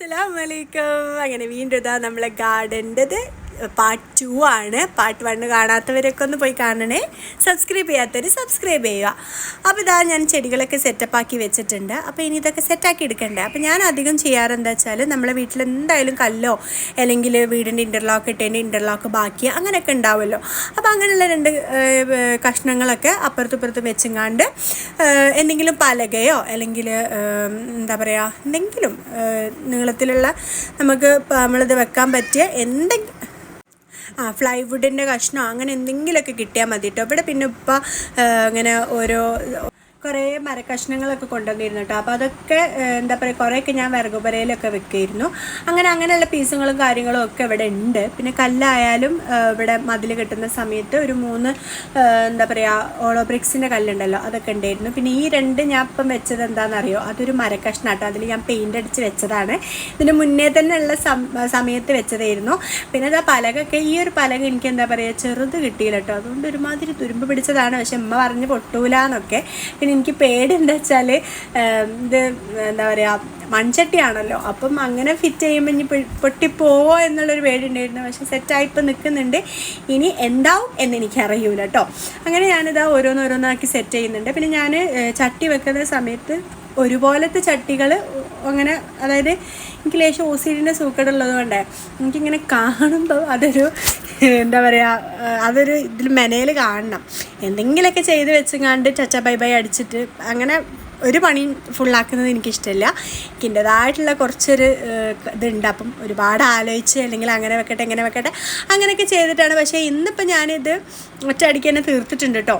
അസ്സലാമലൈക്കും അങ്ങനെ വീണ്ടും ഇതാ നമ്മളെ ഗാർഡന്റെത് പാർട്ട് ടു ആണ്. പാർട്ട് വണ്ണ് കാണാത്തവരൊക്കെ ഒന്ന് പോയി കാണണേ. സബ്സ്ക്രൈബ് ചെയ്യാത്തവർ സബ്സ്ക്രൈബ് ചെയ്യുക. അപ്പോൾ ഇതാ ഞാൻ ചെടികളൊക്കെ സെറ്റപ്പ് ആക്കി വെച്ചിട്ടുണ്ട്. അപ്പോൾ ഇനി ഇതൊക്കെ സെറ്റാക്കി എടുക്കണ്ടേ? അപ്പോൾ ഞാൻ അധികം ചെയ്യാറെന്താ വെച്ചാൽ നമ്മളെ വീട്ടിൽ എന്തായാലും കല്ലോ അല്ലെങ്കിൽ വീടിന്റെ ഇന്റർലോക്ക് ഇട്ടതിന്റെ ഇന്റർലോക്ക് ബാക്കി അങ്ങനെയൊക്കെ ഉണ്ടാവുമല്ലോ. അപ്പോൾ അങ്ങനെയുള്ള രണ്ട് കഷ്ണങ്ങളൊക്കെ അപ്പുറത്തും ഇപ്പുറത്തും വെച്ചെങ്ങാണ്ട് എന്തെങ്കിലും പലകയോ അല്ലെങ്കിൽ എന്താ പറയുക എന്തെങ്കിലും നീളത്തിലുള്ള നമുക്ക് നമ്മളിത് വെക്കാൻ പറ്റിയ എന്തെങ്കിലും ആ ഫ്ലൈവുഡിന്റെ കഷ്ണം അങ്ങനെ എന്തെങ്കിലുമൊക്കെ കിട്ടിയാൽ മതി കേട്ടോ ഇവിടെ പിന്നെ ഇപ്പം ഇങ്ങനെ ഓരോ കുറേ മരക്കഷ്ണങ്ങളൊക്കെ കൊണ്ടുവന്നിരുന്നു കേട്ടോ. അപ്പോൾ അതൊക്കെ എന്താ പറയുക കുറേയൊക്കെ ഞാൻ വിറകുപരയിലൊക്കെ വെക്കുമായിരുന്നു. അങ്ങനെ അങ്ങനെയുള്ള പീസുകളും കാര്യങ്ങളും ഒക്കെ ഇവിടെ ഉണ്ട്. പിന്നെ കല്ലായാലും ഇവിടെ മതിൽ കിട്ടുന്ന സമയത്ത് ഒരു മൂന്ന് എന്താ പറയുക ഓളോ ബ്രിക്സിന്റെ കല്ലുണ്ടല്ലോ അതൊക്കെ ഉണ്ടായിരുന്നു. പിന്നെ ഈ രണ്ട് ഞാൻ ഇപ്പം വെച്ചത് എന്താണെന്നറിയോ? അതൊരു മരക്കഷ്ണം കേട്ടോ. അതിൽ ഞാൻ പെയിന്റ് അടിച്ച് വെച്ചതാണ്. ഇതിന് മുന്നേ തന്നെ ഉള്ള സമയത്ത് വെച്ചതായിരുന്നു. പിന്നെ അതാ പലകൊക്കെ ഈ ഒരു പലക എനിക്ക് എന്താ പറയുക ചെറുത് കിട്ടിയില്ല കേട്ടോ. അതുകൊണ്ട് ഒരുമാതിരി തുരുമ്പ് പിടിച്ചതാണ്. പക്ഷെ അമ്മ പറഞ്ഞ് പൊട്ടൂല എന്നൊക്കെ പിന്നെ എനിക്ക് എന്താ വെച്ചാൽ ഇത് എന്താ പറയുക മൺചട്ടിയാണല്ലോ. അപ്പം അങ്ങനെ ഫിറ്റ് ചെയ്യുമ്പോൾ ഇനി പൊട്ടിപ്പോവോ എന്നുള്ളൊരു പേടി ഉണ്ടായിരുന്നു പക്ഷെ സെറ്റായി ഇപ്പം നിൽക്കുന്നുണ്ട് ഇനി എന്താവും എന്ന് എനിക്കറിയൂല കേട്ടോ അങ്ങനെ ഞാനിതാ ഓരോന്നോരോന്നാക്കി സെറ്റ് ചെയ്യുന്നുണ്ട്. പിന്നെ ഞാൻ ചട്ടി വെക്കുന്ന സമയത്ത് ഒരുപോലത്തെ ചട്ടികൾ അങ്ങനെ അതായത് എനിക്ക് ലേശം ഓസിഡിന്റെ സൂക്കേടുള്ളത് കൊണ്ടേ എനിക്കിങ്ങനെ കാണുമ്പോൾ അതൊരു എന്താ പറയുക അതൊരു ഇതിൽ മെനയിൽ കാണണം. എന്തെങ്കിലുമൊക്കെ ചെയ്ത് വെച്ചങ്ങാണ്ട് ചച്ച ബൈ ബൈ അടിച്ചിട്ട് അങ്ങനെ ഒരു പണി ഫുള്ളാക്കുന്നത് എനിക്കിഷ്ടമില്ല എനിക്ക് എന്റെതായിട്ടുള്ള കുറച്ചൊരു ഇതുണ്ട്. അപ്പം ഒരുപാട് ആലോചിച്ച് അല്ലെങ്കിൽ അങ്ങനെ വെക്കട്ടെ ഇങ്ങനെ വെക്കട്ടെ അങ്ങനെയൊക്കെ ചെയ്തിട്ടാണ്. പക്ഷേ ഇന്നിപ്പോൾ ഞാനിത് ഒറ്റയടിക്ക് തന്നെ തീർത്തിട്ടുണ്ട് കേട്ടോ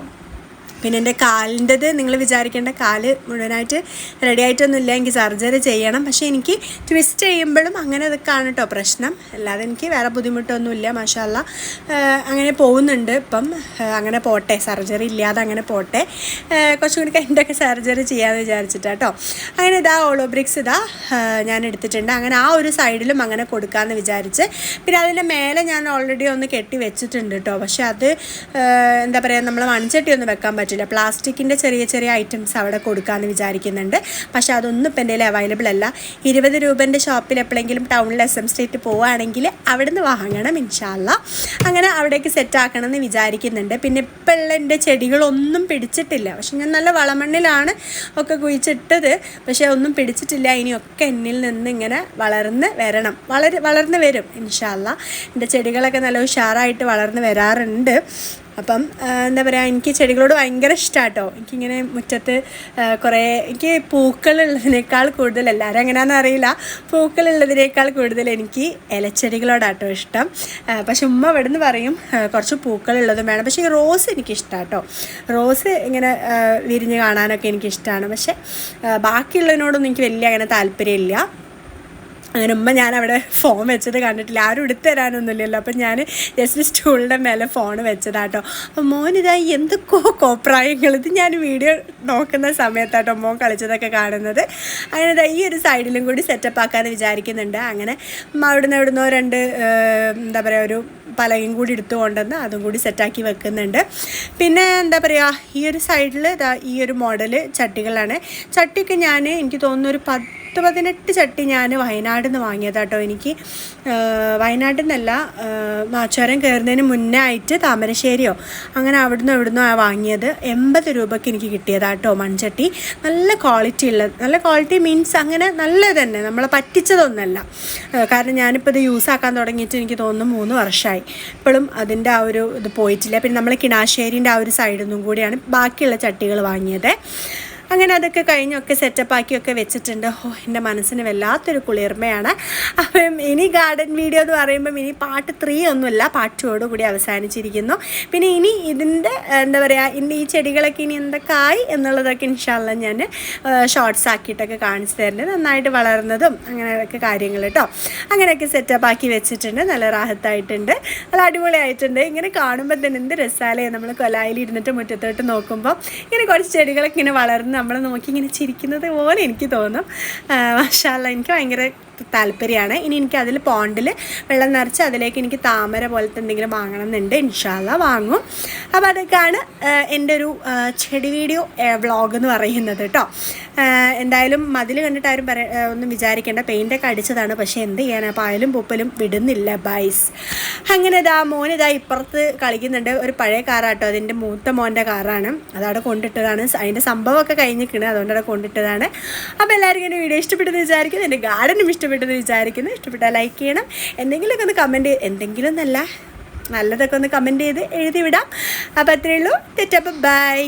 പിന്നെ എന്റെ കാലിന്റെത് നിങ്ങൾ വിചാരിക്കേണ്ട കാൽ മുഴുവനായിട്ട് റെഡി ആയിട്ടൊന്നുമില്ല. എനിക്ക് സർജറി ചെയ്യണം. പക്ഷേ എനിക്ക് ട്വിസ്റ്റ് ചെയ്യുമ്പോഴും അങ്ങനെ ഇതൊക്കെയാണ് കേട്ടോ പ്രശ്നം. അല്ലാതെ എനിക്ക് വേറെ ബുദ്ധിമുട്ടൊന്നുമില്ല മാഷാല്ല അങ്ങനെ പോകുന്നുണ്ട് ഇപ്പം. അങ്ങനെ പോട്ടെ. സർജറി ഇല്ലാതെ അങ്ങനെ പോട്ടെ. കുറച്ചും കൂടി കഴിഞ്ഞിട്ടൊക്കെ സർജറി ചെയ്യാമെന്ന് വിചാരിച്ചിട്ടാണ് കേട്ടോ അങ്ങനെ ഇതാ ഓളോബ്രിക്സ് ഇതാ ഞാൻ എടുത്തിട്ടുണ്ട്. അങ്ങനെ ആ ഒരു സൈഡിലും അങ്ങനെ കൊടുക്കാമെന്ന് വിചാരിച്ച്. പിന്നെ അതിന്റെ മേലെ ഞാൻ ഓൾറെഡി ഒന്ന് കെട്ടി വെച്ചിട്ടുണ്ട് കേട്ടോ പക്ഷേ അത് എന്താ പറയുക നമ്മൾ മൺചട്ടി ഒന്ന് വെക്കാൻ പറ്റില്ല പ്ലാസ്റ്റിക്കിന്റെ ചെറിയ ചെറിയ ഐറ്റംസ് അവിടെ കൊടുക്കാമെന്ന് വിചാരിക്കുന്നുണ്ട്. പക്ഷേ അതൊന്നും ഇപ്പം എന്റെ അവൈലബിൾ അല്ല. ഇരുപത് രൂപന്റെ ഷോപ്പിൽ എപ്പോഴെങ്കിലും ടൗണിൽ എസ് എം സ്ട്രീറ്റ് പോവുകയാണെങ്കിൽ അവിടെ നിന്ന് വാങ്ങണം ഇൻഷാല്ല അങ്ങനെ അവിടേക്ക് സെറ്റാക്കണം എന്ന് വിചാരിക്കുന്നുണ്ട്. പിന്നെ ഇപ്പോഴുള്ള എന്റെ ചെടികളൊന്നും പിടിച്ചിട്ടില്ല. പക്ഷെ ഞാൻ നല്ല വളമണ്ണിലാണ് ഒക്കെ കുഴിച്ചിട്ടത്. പക്ഷേ ഒന്നും പിടിച്ചിട്ടില്ല. ഇനിയൊക്കെ എന്നിൽ നിന്ന് ഇങ്ങനെ വളർന്ന് വരണം. വളർ വളർന്ന് വരും ഇൻഷാല്ല എന്റെ ചെടികളൊക്കെ നല്ല ഉഷാറായിട്ട് വളർന്ന് വരാറുണ്ട്. അപ്പം എന്താ പറയുക എനിക്ക് ചെടികളോട് ഭയങ്കര ഇഷ്ടമാട്ടോ എനിക്കിങ്ങനെ മുറ്റത്ത് കുറേ എനിക്ക് പൂക്കളുള്ളതിനേക്കാൾ കൂടുതൽ എല്ലാവരും എങ്ങനെയാണെന്ന് അറിയില്ല. പൂക്കളുള്ളതിനേക്കാൾ കൂടുതൽ എനിക്ക് ഇലച്ചെടികളോടാട്ടോ ഇഷ്ടം. പക്ഷെ ഉമ്മ ഇവിടെ നിന്ന് പറയും കുറച്ച് പൂക്കളുള്ളതും വേണം. പക്ഷേ ഈ റോസ് എനിക്ക് ഇഷ്ടമാട്ടോ റോസ് ഇങ്ങനെ വിരിഞ്ഞ് കാണാനൊക്കെ എനിക്കിഷ്ടമാണ് പക്ഷേ ബാക്കിയുള്ളതിനോടൊന്നും എനിക്ക് വലിയ അങ്ങനെ താല്പര്യമില്ല. അങ്ങനെ ഉമ്മ ഞാൻ അവിടെ ഫോൺ വെച്ചത് കണ്ടിട്ടില്ല. ആരും എടുത്തു തരാനൊന്നുമില്ലല്ലോ അപ്പം ഞാൻ ജസ്റ്റ് സ്റ്റൂളിന്റെ മേലെ ഫോൺ വെച്ചതാട്ടോ. അപ്പം മോൻ ഇതാ എന്തൊക്കെയോ കോപ്രായങ്ങൾ. ഇത് ഞാൻ വീഡിയോ നോക്കുന്ന സമയത്താട്ടോ മോൻ കളിച്ചതൊക്കെ കാണുന്നത്. അങ്ങനെ ഈ ഒരു സൈഡിലും കൂടി സെറ്റപ്പ് ആക്കാമെന്ന് വിചാരിക്കുന്നുണ്ട്. അങ്ങനെ അവിടുന്ന് എവിടുന്നോ രണ്ട് എന്താ പറയുക ഒരു പലകയും കൂടി എടുത്തു കൊണ്ടുവന്ന് അതും കൂടി സെറ്റാക്കി വെക്കുന്നുണ്ട്. പിന്നെ എന്താ പറയുക ഈ ഒരു സൈഡിൽ ഈ ഒരു മോഡൽ ചട്ടികളാണ്. ചട്ടിക്ക് ഞാൻ എനിക്ക് തോന്നുന്നു ഒരു പത്ത് പത്ത് പതിനെട്ട് ചട്ടി ഞാൻ വയനാട്ടിൽ നിന്ന് വാങ്ങിയതാട്ടോ എനിക്ക്. വയനാട്ടിൽ നിന്നല്ല മാച്ചോരം കയറുന്നതിന് മുന്നേ ആയിട്ട് താമരശ്ശേരിയോ അങ്ങനെ അവിടുന്ന് ഇവിടുന്നോ ആ വാങ്ങിയത് എൺപത് രൂപയ്ക്ക് എനിക്ക് കിട്ടിയതാട്ടോ മൺചട്ടി. നല്ല ക്വാളിറ്റി ഉള്ളത് നല്ല ക്വാളിറ്റി മീൻസ് അങ്ങനെ നല്ല തന്നെ നമ്മളെ പറ്റിച്ചതൊന്നല്ല. കാരണം ഞാനിപ്പോൾ ഇത് യൂസ് ആക്കാൻ തുടങ്ങിയിട്ട് എനിക്ക് തോന്നുന്നു മൂന്ന് വർഷമായി ഇപ്പോഴും അതിന്റെ ആ ഒരു ഇത് പോയിട്ടില്ല. പിന്നെ നമ്മൾ കിണാശ്ശേരിന്റെ ആ ഒരു സൈഡിൽ നിന്നും കൂടിയാണ് ബാക്കിയുള്ള ചട്ടികൾ വാങ്ങിയത്. അങ്ങനെ അതൊക്കെ കഴിഞ്ഞൊക്കെ സെറ്റപ്പ് ആക്കിയൊക്കെ വെച്ചിട്ടുണ്ട്. ഓ എന്റെ മനസ്സിന് വല്ലാത്തൊരു കുളിർമയാണ്. അപ്പം ഇനി ഗാർഡൻ വീഡിയോ എന്ന് പറയുമ്പം ഇനി പാട്ട് ത്രീ ഒന്നുമില്ല കൂടി അവസാനിച്ചിരിക്കുന്നു. പിന്നെ ഇനി ഇതിന്റെ എന്താ പറയുക ഇനി ഈ ചെടികളൊക്കെ ഇനി എന്തൊക്കെ ആയി എന്നുള്ളതൊക്കെ ഇൻഷാല്ല ഞാൻ ഷോർട്സ് ആക്കിയിട്ടൊക്കെ കാണിച്ചു തരുന്നത് നന്നായിട്ട് വളർന്നതും അങ്ങനെയൊക്കെ കാര്യങ്ങൾ കേട്ടോ. അങ്ങനെയൊക്കെ സെറ്റപ്പ് ആക്കി വെച്ചിട്ടുണ്ട് നല്ല റാഹത്തായിട്ടുണ്ട് നല്ല അടിപൊളിയായിട്ടുണ്ട്. ഇങ്ങനെ കാണുമ്പോൾ തന്നെ എന്ത് രസാലേ നമ്മൾ കൊലായിൽ ഇരുന്നിട്ട് മുറ്റത്തോട്ട് നോക്കുമ്പോൾ ഇങ്ങനെ കുറച്ച് ചെടികളൊക്കെ ഇങ്ങനെ വളർന്ന് നമ്മൾ നോക്കി ഇങ്ങനെ ചിരിക്കുന്നത് പോലെ എനിക്ക് തോന്നും. മഷാല്ല എനിക്ക് ഭയങ്കര താല്പര്യമാണ്. ഇനി എനിക്ക് അതിൽ പോണ്ടിൽ വെള്ളം നിറച്ച് അതിലേക്ക് എനിക്ക് താമര പോലത്തെ എന്തെങ്കിലും വാങ്ങണം എന്നുണ്ട് ഇൻഷാല്ല വാങ്ങും. അപ്പോൾ അതൊക്കെയാണ് എന്റെ ഒരു ചെടി വീഡിയോ വ്ളോഗ് എന്ന് പറയുന്നത് കേട്ടോ. എന്തായാലും മതിൽ കണ്ടിട്ട് ആരും പറ ഒന്നും വിചാരിക്കേണ്ട. പെയിന്റൊക്കെ അടിച്ചതാണ്. പക്ഷേ എന്ത് ചെയ്യാനാണ് പായലും പൂപ്പലും വിടുന്നില്ല ബൈസ്. അങ്ങനെ ഇതാ മോൻ ഇതാ ഇപ്പുറത്ത് കളിക്കുന്നുണ്ട്. ഒരു പഴയ കാറാട്ടോ അതിന്റെ മൂത്ത മോന്റെ കാറാണ് അതവിടെ കൊണ്ടിട്ടതാണ്. അതിന്റെ സംഭവമൊക്കെ കഴിഞ്ഞിരിക്കുന്നത് അതുകൊണ്ട് അവിടെ കൊണ്ടിട്ടതാണ്. അപ്പോൾ എല്ലാവർക്കും എന്റെ വീഡിയോ ഇഷ്ടപ്പെട്ടെന്ന് വിചാരിക്കുന്നു. എന്റെ ഗാർഡനും ഇഷ്ടപ്പെട്ടെന്ന് വിചാരിക്കുന്നു. ഇഷ്ടപ്പെട്ടാൽ ലൈക്ക് ചെയ്യണം. എന്തെങ്കിലുമൊക്കെ ഒന്ന് കമന്റ് എന്തെങ്കിലും എന്നല്ല നല്ലതൊക്കെ ഒന്ന് കമന്റ് ചെയ്ത് എഴുതി വിടാം അപ്പോൾ അത്രയേ ഉള്ളൂ. തെറ്റപ്പം ബൈ